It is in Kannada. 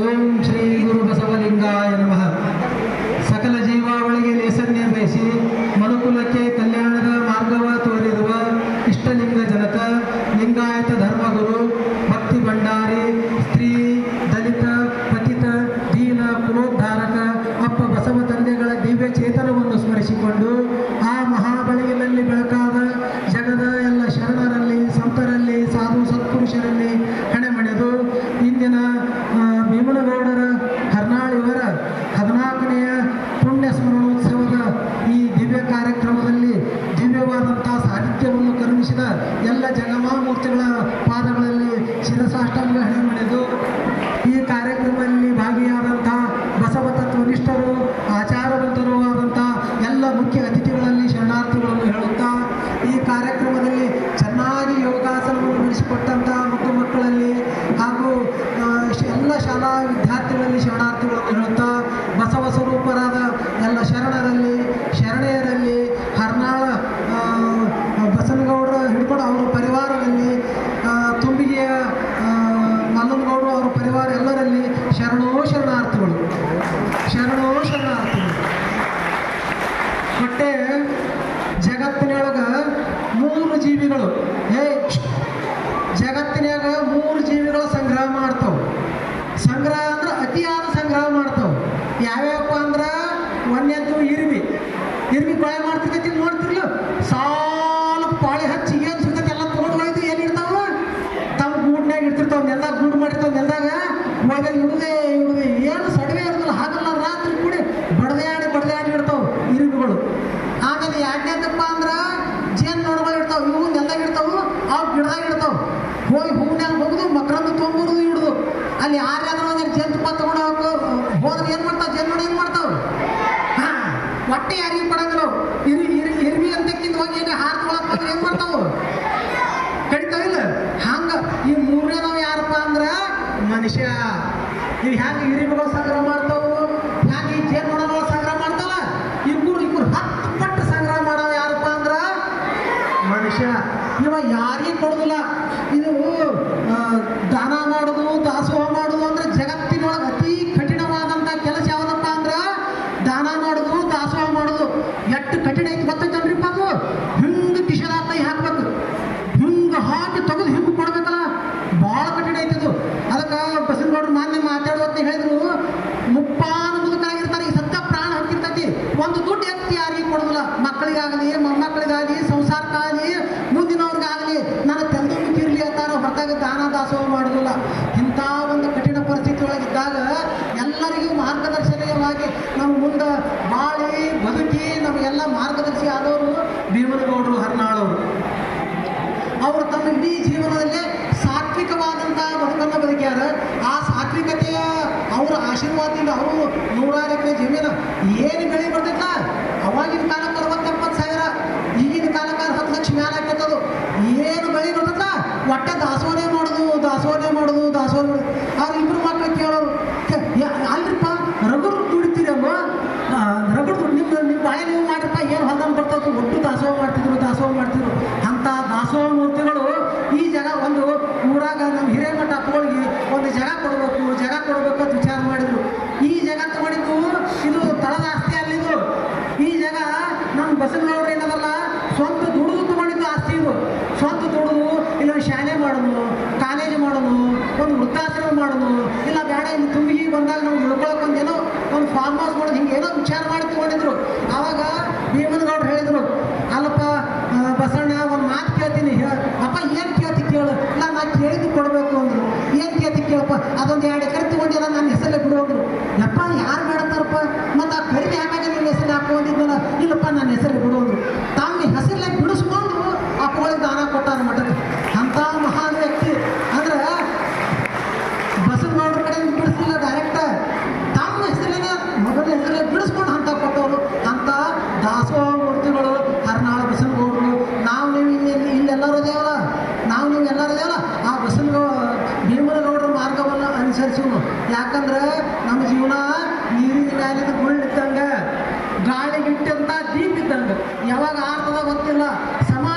ಓಂ ಶ್ರೀ ಗುರು ಬಸವಲಿಂಗಾಯ ನಮಃ. ಸಕಲ ಜೀವಾವಳಿಗೆ ಲೇಸನ್ನೇ ಬಯಸಿ ಮನುಕುಲಕ್ಕೆ ಕಲ್ಯಾಣದ ಮಾರ್ಗವ ತೋರಿರುವ ಇಷ್ಟಲಿಂಗ ಜನಕ, ಲಿಂಗಾಯತ ಧರ್ಮಗುರು, ಭಕ್ತಿ ಭಂಡಾರಿ, ಸ್ತ್ರೀ, ದಲಿತ, ಪತಿತ, ದೀನ, ಪುನೋದ್ಧಾರಕ, ಅಪ್ಪ ಬಸವ ತಂದೆಗಳ ದಿವ್ಯ ಚೇತನವನ್ನು ಸ್ಮರಿಸಿಕೊಂಡು ಆ ಎಲ್ಲ ಜಗಮಾಮೂರ್ತಿಗಳ ಪಾದಗಳಲ್ಲಿ ಶಿರಸಾಷ್ಟಾಂಗ ಹಣೆಮಣೆದು ಈ ಕಾರ್ಯಕ್ರಮದಲ್ಲಿ ಭಾಗಿಯಾದಂಥ ಬಸವ ತತ್ವನಿಷ್ಠರು ಆಚಾರವಂತರು ಆದಂಥ ಎಲ್ಲ ಮುಖ್ಯ ಅತಿಥಿಗಳಲ್ಲಿ ಶರಣಾರ್ಥಿಗಳನ್ನು ಹೇಳುತ್ತಾ ಈ ಕಾರ್ಯಕ್ರಮದಲ್ಲಿ ಚೆನ್ನಾಗಿ ಯೋಗಾಸನವನ್ನು ನಡೆಸಿಕೊಟ್ಟಂಥ ಮಕ್ಕಳು ಮಕ್ಕಳಲ್ಲಿ ಹಾಗೂ ಎಲ್ಲ ಶಾಲಾ ವಿದ್ಯಾರ್ಥಿಗಳಲ್ಲಿ ಶರಣಾರ್ಥಿಗಳನ್ನು ಹೇಳುತ್ತಾ ಹೊಟ್ಟೆ ಜಗತ್ತಿನೊಳಗ ಆಮೇಲೆ ಅಂದ್ರ ಜೇನು ನೋಡ್ಗಳು ಇರ್ತಾವ, ಇವು ನೆಲ್ದಾಗ ಇರ್ತಾವು, ಅವು ಗಿಡದಾಗ ಇರ್ತಾವ. ಹೋಗಿ ಹೂನ್ಯಾಗ ಹೋಗುದು ಮಕರಂದು ತುಂಬುದು ಇಡುದು ಅಲ್ಲಿ ಯಾರ್ಯಾರು ಅಂದ್ರೆ ಜೇನು ತುಪ್ಪ ತಗೊಂಡು ಹೋದ್ರೆ ಏನು ಮಾಡ್ತಾವ? ಜೇನು ನೋಡಿ ಏನು ಮಾಡ್ತಾವ? ಹೊಟ್ಟೆ ಯಾರಿಗೆ ಕೊಡಂಗಿಲ್ಲ ಇರಿ ಇರಿ ಇರು ಇರ್ವಿ ಅಂತಕ್ಕಿಂತ ಹೋಗಿ ಏನು ಹಾರು ತೊಗೊಳಕ್ ಏನು ಮಾಡ್ತಾವ ಕಡಿತಾವಿಲ್ಲ ಹಂಗ ಈ ಮೂರನೇ ನಾವು ಯಾರಪ್ಪ ಅಂದ್ರ ಮನುಷ್ಯ. ಇವ್ ಹ್ಯಾಂಗ ಇರಿಬುಗಳು ಸಂಗ್ರಹ ಮಾಡ್ತಾವು ಹೆಂಗ ಈ ಜೇನುನೊಣಗಳು ಸಂಗ್ರಹ ಮಾಡ್ತಾವ ಇಬ್ಬರು ಇಬ್ಬರು ಹತ್ತು ಪಟ್ಟು ಸಂಗ್ರಹ ಮಾಡವ ಯಾರಪ್ಪ ಅಂದ್ರ ಮನುಷ್ಯ ಇವ ಯಾರಿಗೆ ಅವರ ಆಶೀರ್ವಾದದಿಂದ ಅವರು ನೂರಾರು ಎಕರೆ ಜಮೀನ ಏನು ಬೆಳೆ ಬರ್ತೈತ ಅವಾಗಿನ ಕಾಲಕ್ಕೆ ಅರವತ್ತೆಪ್ಪತ್ತು ಸಾವಿರ, ಈಗಿನ ಕಾಲಕ್ಕೆ ಹತ್ತು ಲಕ್ಷ ಮ್ಯಾಲ ಆಗ್ತದದು ಏನು ಬೆಳೆ ಬರ್ತೈತ ಒಟ್ಟೆ ದಾಸೋಹನೆ ಮಾಡೋದು ದಾಸೋಹನೆ ಮಾಡೋದು ದಾಸೋಹ ಮಾಡೋದು ಅವ್ರ ಇಬ್ರು ಮಕ್ಕಳು ಕೇಳೋರು ಕೆ- ಯಾ- ಅಲ್ರಿಪ್ಪ ರಘುರು ದುಡಿತೀರಲ್ವ ರಗಡು ನಿಮ್ಮ ನಿಮ್ಮ ಬಾಳೆ ನೀವು ಮಾಡ್ರಪ್ಪ ಏನು ಹೊಲ್ದಂಗೆ ಬರ್ತದೆ ಒಟ್ಟು ದಾಸೋಹ ಮಾಡ್ತಿದ್ರು ದಾಸೋಹ ಮಾಡ್ತಿದ್ರು ಅಂಥ ದಾಸೋಹ ಮೂರ್ತಿಗಳು ಈ ಜಾಗ ಒಂದು ಊರಾಗ ನಮ್ಮ ಹಿರೇಮಠ ಹೋಗಿ ಒಂದು ಜಾಗ ಕೊಡಬೇಕು ಜಾಗ ಕೊಡಬೇಕು ಅಂತ ವಿಚಾರ ಮಾಡಿದ್ರು. ಈ ಜಾಗ ತಗೊಂಡಿದ್ದು ಇದು ತಳದ ಆಸ್ತಿ ಅಲ್ಲಿದ್ದು ಈ ಜಾಗ ನಮ್ಮ ಬಸವನಗೌಡ್ರು ಏನದಲ್ಲ ಸ್ವಂತ ದುಡಿದು ತಗೊಂಡಿದ್ದು ಆಸ್ತಿ ಇದು. ಸ್ವಂತ ದುಡಿದು ಇಲ್ಲ ಶಾಲೆ ಮಾಡೋದು ಕಾಲೇಜ್ ಮಾಡೋದು ಒಂದು ವೃತ್ತಾಶ್ರಮ ಮಾಡೋದು ಇಲ್ಲ ಬೇಡ, ಇಲ್ಲಿ ತುಂಬಿಗೆ ಬಂದಾಗ ನಾವು ಉಳ್ಕೊಳಕ್ಕೆ ಒಂದು ಏನೋ ಒಂದು ಫಾರ್ಮ್ ಹೌಸ್ ಮಾಡೋದು, ಹಿಂಗೆ ಏನೋ ವಿಚಾರ ಮಾಡಿ ತಗೊಂಡಿದ್ರು. ಆವಾಗ ಭೀಮನಗೌಡ್ರು ಹೇಳಿದ್ರು, ಅಲ್ಲಪ್ಪ ಬಸವಣ್ಣ, ಒಂದು ಮಾತು ಕೇಳ್ತೀನಿ ಅಪ್ಪ ಏನು ಕೇಳ್ತಿ ಕೇಳು. ಇಲ್ಲ, ನಾ ಕೇಳಿದ್ದು ಕೊಡಬೇಕು. ಕೇಳ್ತಿ ಅದೊಂದು ಎರಡು ಎಕರೆ ತಗೊಂಡಿಲ್ಲ ನನ್ನ ಹೆಸರಲ್ಲೇ ಬಿಡು ಅಂದ್ರು ಯಪ್ಪ, ಯಾರು ಮಾಡ್ತಾರಪ್ಪ ಮತ್ತು ಆ ಖರೀದಿ ಹಾಕಾಗ ನಿಮ್ಮ ಹೆಸರು ಹಾಕೊಂಡಿದ್ದಲ್ಲ ಇಲ್ಲಪ್ಪ, ನನ್ನ ಹೆಸರಲ್ಲಿ ಬಿಡು ತಾವು ತಮ್ಮ ಹೆಸರಲ್ಲೇ ಬಿಡಿಸ್ಕೊಂಡು ಆ ಕೋಳಿಗೆ ದಾನ ಕೊಟ್ಟಾರ ಮಠಕ್ಕೆ. ಅಂತ ಮಹಾನ್ ವ್ಯಕ್ತಿ. ಅಂದ್ರೆ ಬಸವನಗೌಡ್ರ ಕಡೆ ಬಿಡಿಸಿಲ್ಲ ಡೈರೆಕ್ಟ್ ತಮ್ಮ ಹೆಸರಿನ ಮೊದಲ ಹೆಸರಲ್ಲೇ ಬಿಡಿಸ್ಕೊಂಡು ಅಂತ ಕೊಟ್ಟವರು. ಅಂತ ದಾಸೋಹ ಮೂರ್ತಿಗಳು ಹರ್ನಾಳ ಬಸವನಗೌಡರು ನಾವು ನೀವು ಇಲ್ಲಿ ಇಲ್ಲೆಲ್ಲರೂ ಇದೇವಲ್ಲ ನಾವು ನೀವು ಎಲ್ಲರೂ ಇದೇವಲ್ಲ ಆ ಬಸವನಗೌ ಭೀಮನಗೌಡರ ಮಾರ್ಗವನ್ನು ಅನುಸರಿಸಿವು ಯಾಕಂದ್ರೆ ನಮ್ಮ ಜೀವನ ನೀರಿನ ಮ್ಯಾಲಿನ ಮುಳ್ಳಿದ್ದಂಗೆ ಗಾಳಿಗಿಟ್ಟಂತ ದೀಪ ಇದ್ದಂಗೆ. ಯಾವಾಗ ಆರ್ತದ ಗೊತ್ತಿಲ್ಲ. ಸಮಾಜಮುಖಿಯಾಗಿ